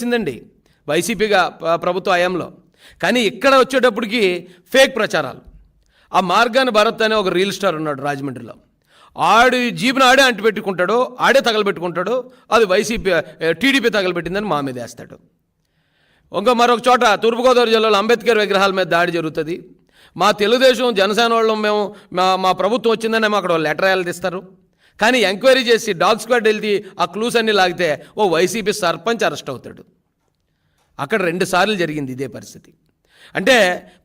వచ్చిందండి వైసీపీగా ప్రభుత్వ హయాంలో. కానీ ఇక్కడ వచ్చేటప్పటికి ఫేక్ ప్రచారాలు. ఆ మార్గాన్ని భరత్ అనే ఒక రియల్ స్టార్ ఉన్నాడు రాజమండ్రిలో. ఆడి జీబును ఆడే అంటిపెట్టుకుంటాడు ఆడే తగలబెట్టుకుంటాడు అది వైసీపీ టీడీపీ తగలబెట్టిందని మా మీద వేస్తాడు. ఇంకా మరొక చోట తూర్పుగోదావరి జిల్లాలో అంబేద్కర్ విగ్రహాల మీద దాడి జరుగుతుంది. మా తెలుగుదేశం జనసేన వాళ్ళం మేము మా మా ప్రభుత్వం వచ్చిందని మేము అక్కడ లెటర్ రాయాలి తీస్తారు? కానీ ఎంక్వైరీ చేసి డాగ్ స్క్వాడ్ వెళ్తే ఆ క్లూస్ అన్ని లాగితే ఓ వైసీపీ సర్పంచ్ అరెస్ట్ అవుతాడు. అక్కడ రెండు సార్లు జరిగింది ఇదే పరిస్థితి. అంటే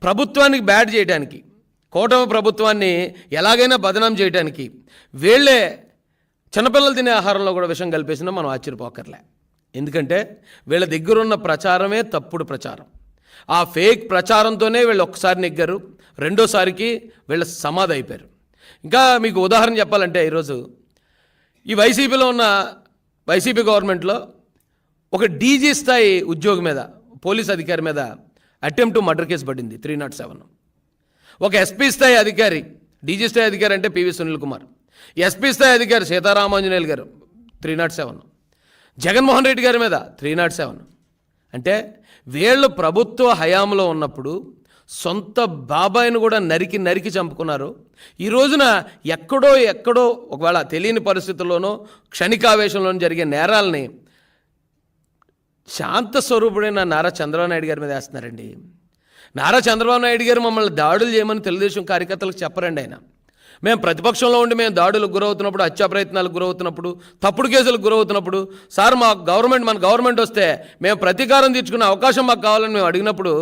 ప్రభుత్వానికి బ్యాడ్ చేయడానికి కూటమి ప్రభుత్వాన్ని ఎలాగైనా బదనాం చేయడానికి వీళ్ళే చిన్నపిల్లలు తినే ఆహారంలో కూడా విషం కలిపేసినా మనం ఆశ్చర్యపోకర్లే. ఎందుకంటే వీళ్ళ దగ్గర ఉన్న ప్రచారమే తప్పుడు ప్రచారం. ఆ ఫేక్ ప్రచారంతోనే వీళ్ళు ఒక్కసారి నెగ్గారు రెండోసారికి వీళ్ళ సమాధి అయిపోయారు. ఇంకా మీకు ఉదాహరణ చెప్పాలంటే ఈరోజు ఈ వైసీపీలో ఉన్న వైసీపీ గవర్నమెంట్లో ఒక డీజీ స్థాయి ఉద్యోగి మీద పోలీస్ అధికారి మీద అటెంప్ట్ మర్డర్ కేసు పడింది త్రీ నాట్ సెవెన్ ఒక ఎస్పీ స్థాయి అధికారి డీజీ స్థాయి అధికారి అంటే పివి సునీల్ కుమార్. ఎస్పీ స్థాయి అధికారి Sitaramanjaneyulu garu three nought seven Jaganmohan Reddy గారి మీద త్రీ నాట్ సెవెన్ అంటే వీళ్ళు ప్రభుత్వ హయాంలో ఉన్నప్పుడు సొంత బాబాయిని కూడా నరికి నరికి చంపుకున్నారు. ఈ రోజున ఎక్కడో ఎక్కడో ఒకవేళ తెలియని పరిస్థితుల్లోనో క్షణికావేశంలోనూ జరిగే నేరాలని శాంత స్వరూపుడైన నారా చంద్రబాబు నాయుడు గారి మీద వేస్తున్నారండి. నారా చంద్రబాబు నాయుడు గారు మమ్మల్ని దాడులు చేయమని తెలుగుదేశం కార్యకర్తలకు చెప్పరండి ఆయన. మేము ప్రతిపక్షంలో ఉండి మేము దాడులకు గురవుతున్నప్పుడు హత్యా ప్రయత్నాలకు గురవుతున్నప్పుడు తప్పుడు కేసులకు గురవుతున్నప్పుడు సార్ మా గవర్నమెంట్ మన గవర్నమెంట్ వస్తే మేము ప్రతీకారం తీర్చుకునే అవకాశం మాకు కావాలని మేము అడిగినప్పుడు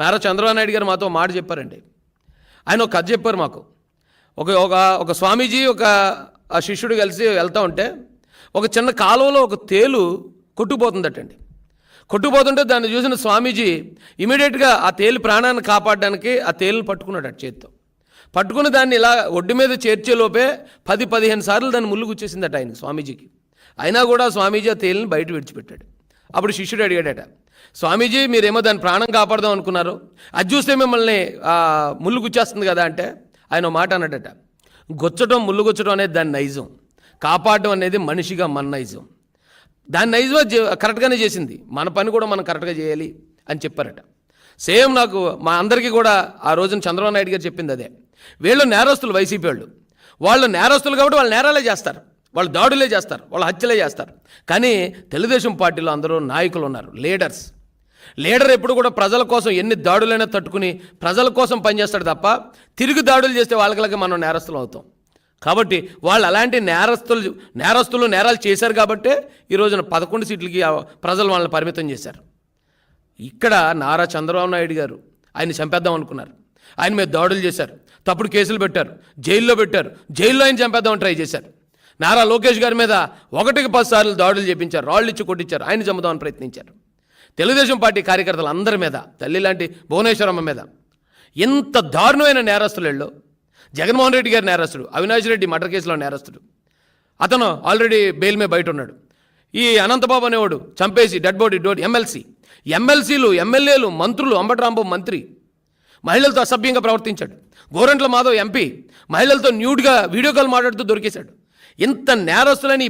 నారా చంద్రబాబు నాయుడు గారు మాతో మాట చెప్పారండి. ఆయన ఒక కథ చెప్పారు మాకు. ఒక ఒక ఒక స్వామీజీ ఒక ఆ శిష్యుడు కలిసి వెళ్తూ ఉంటే ఒక చిన్న కాలువలో ఒక తేలు కొట్టుకుపోతుందటండి. కొట్టుకుపోతుంటే దాన్ని చూసిన స్వామీజీ ఇమీడియట్గా ఆ తేలు ప్రాణాన్ని కాపాడడానికి ఆ తేలుని పట్టుకున్నాడు అటు చేత్తో. పట్టుకుని దాన్ని ఇలా ఒడ్డు మీద చేర్చేలోపే పది పదిహేను సార్లు దాన్ని ముళ్ళు గుచ్చేసిందట ఆయన స్వామీజీకి. అయినా కూడా స్వామీజీ ఆ తేలిని బయట విడిచిపెట్టాడు. అప్పుడు శిష్యుడు అడిగాడట స్వామీజీ మీరేమో దాని ప్రాణం కాపాడదాం అనుకున్నారు. అది చూస్తే మిమ్మల్ని ఆ, ముళ్ళు గుచ్చేస్తుంది కదా అంటే ఆయన ఓ మాట అన్నాడట. గుచ్చటం ముళ్ళు గుచ్చడం అనేది దాని నైజం. కాపాడడం అనేది మనిషిగా మన నైజం. దాని నైజం కరెక్ట్గానే చేసింది. మన పని కూడా మనం కరెక్ట్గా చేయాలి అని చెప్పారట. సేమ్ నాకు మా అందరికీ కూడా ఆ రోజున చంద్రబాబు నాయుడు గారు చెప్పింది అదే. వీళ్ళు నేరస్తులు వైసీపీ వాళ్ళు. వాళ్ళు నేరస్తులు కాబట్టి వాళ్ళు నేరాలే చేస్తారు. వాళ్ళు దాడులే చేస్తారు వాళ్ళు హత్యలే చేస్తారు. కానీ తెలుగుదేశం పార్టీలో అందరూ నాయకులు ఉన్నారు లీడర్స్. లీడర్ ఎప్పుడు కూడా ప్రజల కోసం ఎన్ని దాడులైనా తట్టుకుని ప్రజల కోసం పనిచేస్తాడు తప్ప తిరిగి దాడులు చేస్తే వాళ్ళకి మనం నేరస్తులు అవుతాం. కాబట్టి వాళ్ళు అలాంటి నేరస్తులు నేరస్తులు నేరాలు చేశారు కాబట్టే ఈ రోజున పదకొండు సీట్లకి ప్రజలు వాళ్ళని పరిమితం చేశారు. ఇక్కడ నారా చంద్రబాబు నాయుడు గారు ఆయన చంపేద్దాం అనుకున్నారు. ఆయన మీద దాడులు చేశారు. తప్పుడు కేసులు పెట్టారు. జైల్లో పెట్టారు. జైల్లో ఆయన చంపేద్దామని ట్రై చేశారు. నారా లోకేష్ గారి మీద ఒకటికి పది సార్లు దాడులు చేపించారు రాళ్ళు ఇచ్చి కొట్టించారు ఆయన చంపుదామని ప్రయత్నించారు. తెలుగుదేశం పార్టీ కార్యకర్తలు అందరి మీద తల్లి లాంటి భువనేశ్వరమ్మ మీద. ఎంత దారుణమైన నేరస్తులలో జగన్మోహన్ రెడ్డి గారి నేరస్తుడు అవినాష్ రెడ్డి మర్డర్ కేసులో నేరస్తుడు. అతను ఆల్రెడీ బెయిల్ మీద బయట ఉన్నాడు. ఈ అనంతబాబు అనేవాడు చంపేసి డెడ్ బాడీ డోడ్ ఎమ్మెల్సీ. ఎమ్మెల్సీలు ఎమ్మెల్యేలు మంత్రులు అంబటరాంబాబు మంత్రి. మహిళలతో అసభ్యంగా ప్రవర్తించాడు. గోరంట్ల మాధవ్ ఎంపీ. మహిళలతో న్యూడ్గా వీడియో కాల్ మాట్లాడుతూ దొరికేశాడు. ఇంత నేరస్తులని ఈ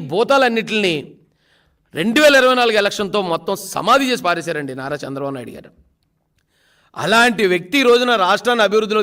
రెండు వేల ఇరవై నాలుగు ఎలక్షన్తో మొత్తం సమాధి చేసి పారేశారండి నారా చంద్రబాబు నాయుడు గారు. అలాంటి వ్యక్తి ఈ రోజున రాష్ట్రాన్ని అభివృద్ధిలో